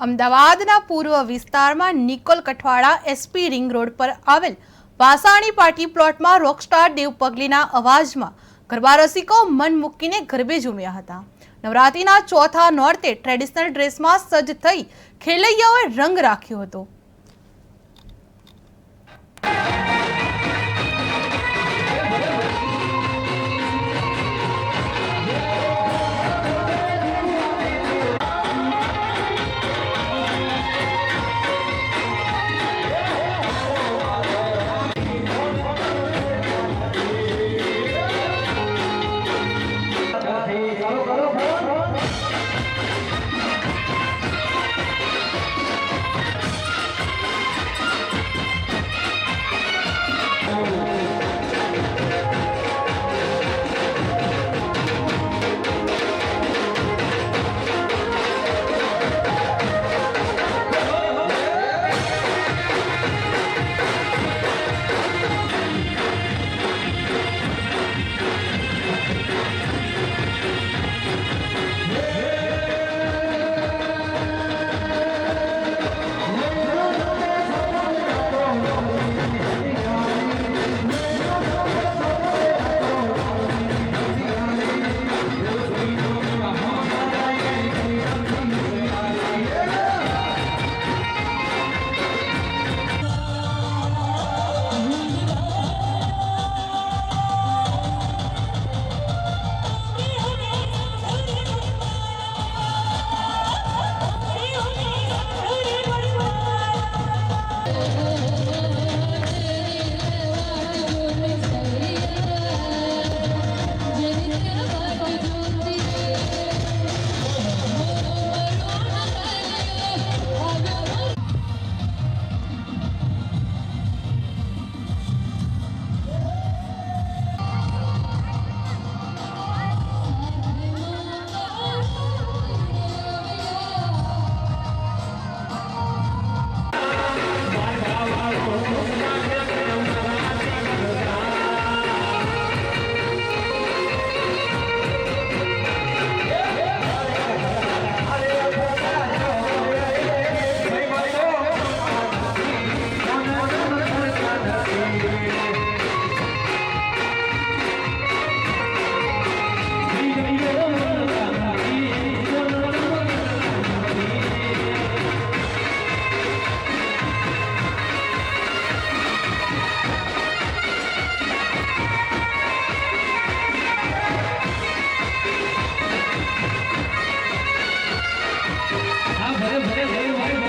અમદાવાદના પૂર્વ વિસ્તારમાં Nikol Kathwada SP ring road પર આવેલ વાસાણી પાર્ટી પ્લોટમાં રોકસ્ટાર દેવ પગલીના અવાજમાં ગરબા રસિકો મન મૂકીને ગરબે ઝૂમ્યા હતા. નવરાત્રિના ચોથા નોરતે ટ્રેડિશનલ ડ્રેસમાં સજ્જ થઈ ખેલૈયાઓએ રંગ રાખ્યો હતો. હા ભરે ભરે ભરે ભાઈ